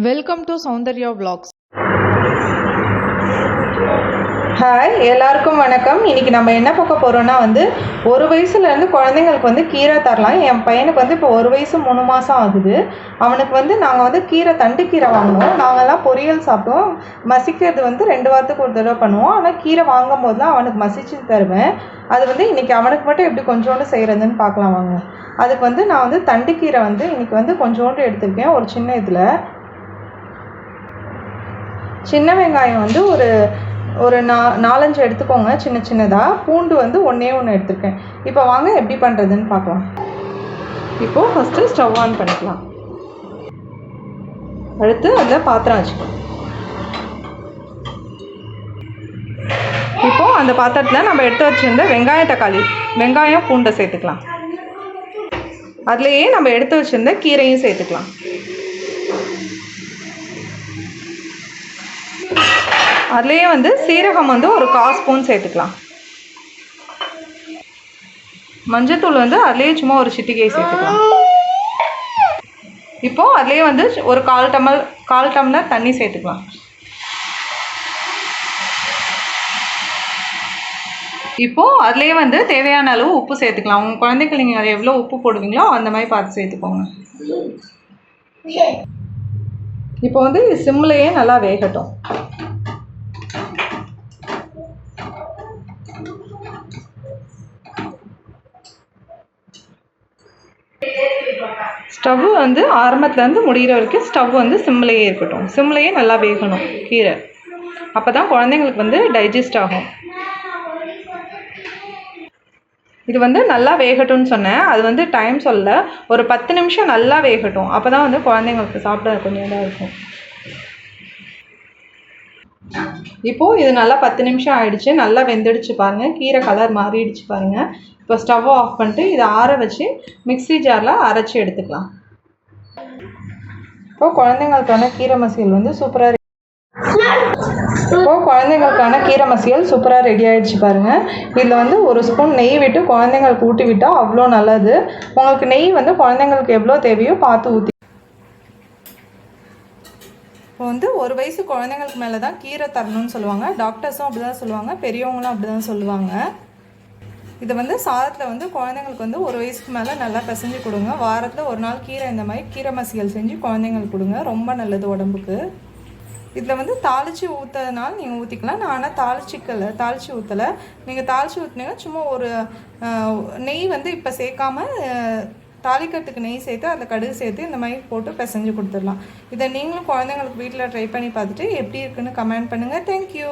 Welcome to Soundarya blogs hi எல்லாருக்கும் வணக்கம். இன்னைக்கு நம்ம என்ன பார்க்க போகிறோம்னா வந்து ஒரு வயசுலேருந்து குழந்தைங்களுக்கு வந்து கீரை தரலாம். என் பையனுக்கு வந்து இப்போ ஒரு வயசு மூணு மாதம் ஆகுது. அவனுக்கு வந்து நாங்கள் வந்து கீரை தண்டு கீரை வாங்குவோம். நாங்கள்லாம் பொரியல் சாப்பிடுவோம். மசிக்கிறது வந்து ரெண்டு வாரத்துக்கு ஒரு தடவை பண்ணுவோம். ஆனால் கீரை வாங்கும் போது தான் அவனுக்கு மசிச்சு தருவேன். அது வந்து இன்றைக்கி அவனுக்கு மட்டும் எப்படி கொஞ்சோண்டு செய்கிறதுன்னு பார்க்கலாம் வாங்க. அதுக்கு வந்து நான் வந்து தண்டு கீரை வந்து இன்றைக்கி வந்து கொஞ்சோண்டு எடுத்திருக்கேன். ஒரு சின்ன இதில். சின்ன வெங்காயம் வந்து ஒரு ஒரு நா நாலஞ்சு எடுத்துக்கோங்க சின்ன சின்னதாக பூண்டு வந்து ஒன்றே ஒன்று எடுத்துருக்கேன். இப்போ வாங்க எப்படி பண்ணுறதுன்னு பார்க்கலாம். இப்போது ஃபஸ்ட்டு ஸ்டவ் ஆன் பண்ணிக்கலாம். அடுத்து அந்த பாத்திரம் வச்சுக்கலாம். இப்போது அந்த பாத்திரத்தில் நம்ம எடுத்து வச்சுருந்த வெங்காய தக்காளி வெங்காயம் பூண்டை சேர்த்துக்கலாம். அதுலேயே நம்ம எடுத்து வச்சுருந்த கீரையும் சேர்த்துக்கலாம். அதுலேயே வந்து சீரகம் வந்து ஒரு கால் ஸ்பூன் சேர்த்துக்கலாம். மஞ்சத்தூள் வந்து அதுலேயே சும்மா ஒரு சிட்டிகை சேர்த்துக்கலாம். இப்போ அதுலேயே வந்து ஒரு கால் டம்ளர் கால் டம்ளர் தண்ணி சேர்த்துக்கலாம். இப்போது அதுலேயே வந்து தேவையான அளவு உப்பு சேர்த்துக்கலாம். உங்கள் குழந்தைக்கு நீங்கள் எவ்வளோ உப்பு போடுவீங்களோ அந்த மாதிரி பார்த்து சேர்த்துக்கோங்க. இப்போ வந்து சிம்லேயே நல்லா வேகட்டும். ஸ்டவ் வந்து ஆரம்பத்துலேருந்து முடிகிற வரைக்கும் ஸ்டவ் வந்து சிம்லேயே இருக்கட்டும். சிம்லேயே நல்லா வேகணும் கீரை. அப்போ தான் குழந்தைங்களுக்கு வந்து டைஜஸ்ட் ஆகும். இது வந்து நல்லா வேகட்டும்னு சொன்னேன். அது வந்து டைம் சொல்ல ஒரு பத்து நிமிஷம் நல்லா வேகட்டும். அப்போ தான் வந்து குழந்தைங்களுக்கு சாப்பிட கொஞ்சம் இதாக இருக்கும். இப்போது இது நல்லா பத்து நிமிஷம் ஆயிடுச்சு. நல்லா வெந்துடுச்சு பாருங்கள் கீரை கலர் மாறிடுச்சு பாருங்கள் இப்போ ஸ்டவ் ஆஃப் பண்ணிட்டு இதை ஆற வச்சு மிக்ஸி ஜாரில் அரைச்சி எடுத்துக்கலாம். இப்போ குழந்தைங்களுக்கான கீரை மசியல் வந்து சூப்பராக இப்போ குழந்தைங்களுக்கான கீரை மசியல் சூப்பராக ரெடி ஆகிடுச்சு பாருங்கள் இதில் வந்து ஒரு ஸ்பூன் நெய் விட்டு குழந்தைங்களுக்கு ஊட்டி விட்டால் அவ்வளோ நல்லது. உங்களுக்கு நெய் வந்து குழந்தைங்களுக்கு எவ்வளோ தேவையோ பார்த்து ஊற்றி இப்போ வந்து ஒரு வயசு குழந்தைங்களுக்கு மேலே தான் கீரை தரணும்னு சொல்லுவாங்க. டாக்டர்ஸும் அப்படி தான் சொல்லுவாங்க. பெரியவங்களும் அப்படி தான் சொல்லுவாங்க. இதை வந்து சாதத்தில் வந்து குழந்தைங்களுக்கு வந்து ஒரு வயசுக்கு மேலே நல்லா பிசைஞ்சு கொடுங்க. வாரத்தில் ஒரு நாள் கீரை இந்த மாதிரி கீரை மசியல் செஞ்சு குழந்தைங்களுக்கு கொடுங்க. ரொம்ப நல்லது உடம்புக்கு. இதில் வந்து தாளித்து ஊற்றுறதுனால நீங்கள் ஊற்றிக்கலாம் நான் ஆனால் தாளிச்சிக்கல. தாளித்து ஊற்றலை நீங்கள் தாளித்து ஊற்றுனீங்கன்னா சும்மா ஒரு நெய் வந்து இப்போ சேர்க்காம தாளிக்கிறதுக்கு நெய் சேர்த்து அந்த கடுகு சேர்த்து இந்த மாதிரி போட்டு பிசைஞ்சு கொடுத்துடலாம். இதை நீங்களும் குழந்தைங்களுக்கு வீட்டில் ட்ரை பண்ணி பார்த்துட்டு எப்படி இருக்குன்னு கமெண்ட் பண்ணுங்கள் தேங்க்யூ